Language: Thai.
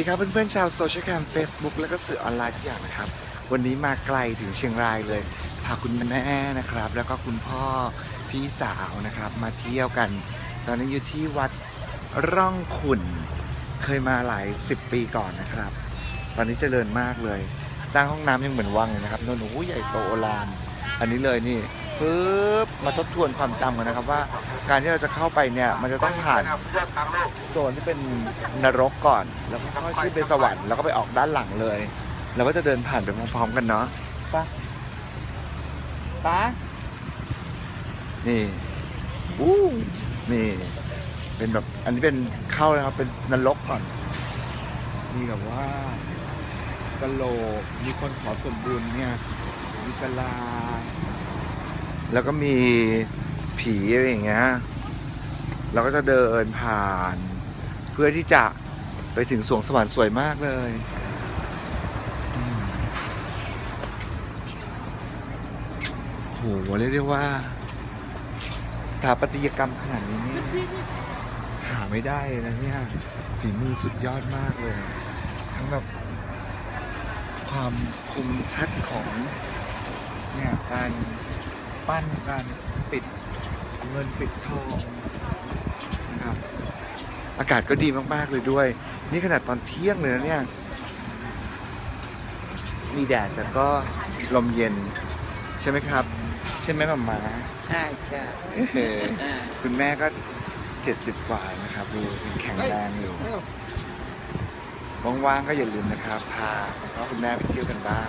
ดีครับเพื่อนๆชาวโซเชียลแคม Facebook แล้วก็สื่อออนไลน์ทุกอย่างนะครับ วันนี้มาไกลถึงเชียงรายเลย พาคุณแม่นะครับ แล้วก็คุณพ่อพี่สาวนะครับ มาเที่ยวกัน ตอนนี้อยู่ที่วัดร่องขุนเคยมาหลายสิบปีก่อนนะครับ ตอนนี้เจริญมากเลย สร้างห้องน้ำยังเหมือนวังเลยนะครับโน่นโอ้ใหญ่โตโอฬารอันนี้เลยนี่ ปึ๊บมาทบทวนความจำกันนะครับว่า การที่เราจะเข้าไปเนี่ยมันจะต้องผ่านโซนที่เป็นนรกก่อน แล้วก็ค่อยขึ้นไปสวรรค์แล้วก็ไปออกด้านหลังเลยเราก็จะเดินผ่านไปพร้อมๆกันเนาะปะปะนี่อู้นี่ เป็นแบบอันนี้เป็นเข้านะครับเป็นนรกก่อนมีแบบว่ากะโหลกมีคนขอส่วนบุญเนี่ยมีกะลา แล้วก็มีผีอะไรอย่างเงี้ยเราก็จะเดินผ่าน เพื่อที่จะไปถึงสวงสวรรค์สวยมากเลยอืมโหเรียกได้ว่า สถาปัตยกรรมขนาดนี้นี่หาไม่ได้นะเนี่ยฝีมือสุดยอดมากเลย ทั้งแบบความคมชัดของเนี่ยการ ปั้นการปิดเงินปิดทองนะครับ อากาศก็ดีมากๆเลยด้วย นี่ขนาดตอนเที่ยงเลยนะเนี่ย มีแดดแต่ก็ลมเย็น ใช่ไหมครับ ใช่ไหมหมามาใช่ใช่เออคุณแม่ก็เจ็ดสิบกว่านะครับดูยังแข็งแรงอยู่ว่างๆก็อย่าลืมนะครับ พาคุณพ่อคุณแม่ไปเที่ยวกันบ้าง